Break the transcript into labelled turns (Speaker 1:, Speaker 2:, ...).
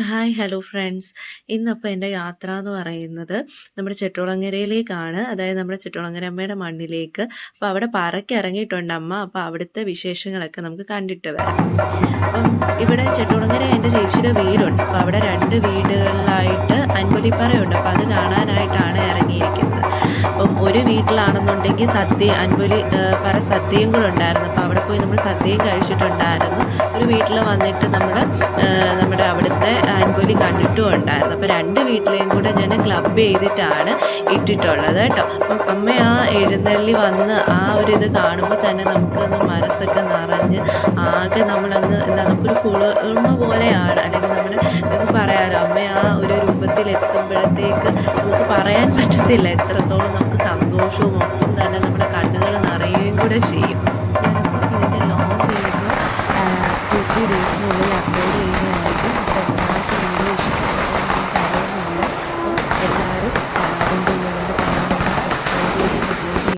Speaker 1: Hi hello friends ഇന്നപ്പോൾ എന്റെ യാത്ര എന്ന് പറയുന്നത് നമ്മുടെ ചെട്ടുളങ്ങരയിലേക്കാണ്. അതായത് നമ്മുടെ ചെട്ടുളങ്ങര അമ്മയുടെ മണ്ണിലേക്ക്. അപ്പോൾ അവിടെ പറക്കി ഇറങ്ങിയിട്ടുണ്ട് അമ്മ. അപ്പോൾ അവിടുത്തെ വിശേഷങ്ങളൊക്കെ നമുക്ക് കണ്ടിട്ട് വരാം. അപ്പം ഇവിടെ ചെട്ടുളങ്ങര എന്റെ ചേച്ചിയുടെ വീടുണ്ട്. അപ്പോൾ അവിടെ രണ്ട് വീടുകളിലായിട്ട് അൻപൊലിപ്പറയുണ്ട്. അപ്പോൾ അത് കാണാനായിട്ടാണ് ഇറങ്ങിയിരിക്കുന്നത്. അപ്പം ഒരു വീട്ടിലാണെന്നുണ്ടെങ്കിൽ സദ്യ അൻപൊലി പറ സദ്യയും കൂടെ ഉണ്ടായിരുന്നു. അപ്പോൾ അവിടെ പോയി നമ്മൾ സദ്യയും കഴിച്ചിട്ടുണ്ടായിരുന്നു. ഒരു വീട്ടിൽ വന്നിട്ട് നമ്മൾ കണ്ടിട്ടും ഉണ്ടായിരുന്നു. അപ്പോൾ രണ്ട് വീട്ടിലെയും കൂടെ ഞാൻ ക്ലബ് ചെയ്തിട്ടാണ് ഇട്ടിട്ടുള്ളത് കേട്ടോ. അപ്പം അമ്മ ആ എഴുന്നള്ളി വന്ന് ആ ഒരു ഇത് കാണുമ്പോൾ തന്നെ നമുക്കൊന്ന് മനസ്സൊക്കെ നിറഞ്ഞ് ആകെ നമ്മളങ്ങ് എന്താ നമുക്കൊരു കുളിർമ പോലെയാണ്. അല്ലെങ്കിൽ നമ്മൾ നമുക്ക് പറയാമല്ലോ അമ്മ ആ ഒരു രൂപത്തിൽ എത്തുമ്പോഴത്തേക്ക് നമുക്ക് പറയാൻ പറ്റത്തില്ല. എത്രത്തോളം നമുക്ക് സന്തോഷവും ഒപ്പം തന്നെ നമ്മുടെ കണ്ണുകൾ നിറയുകയും കൂടെ ചെയ്യും. ഇതിന്റെ ലോങ് വീഡിയോ ടു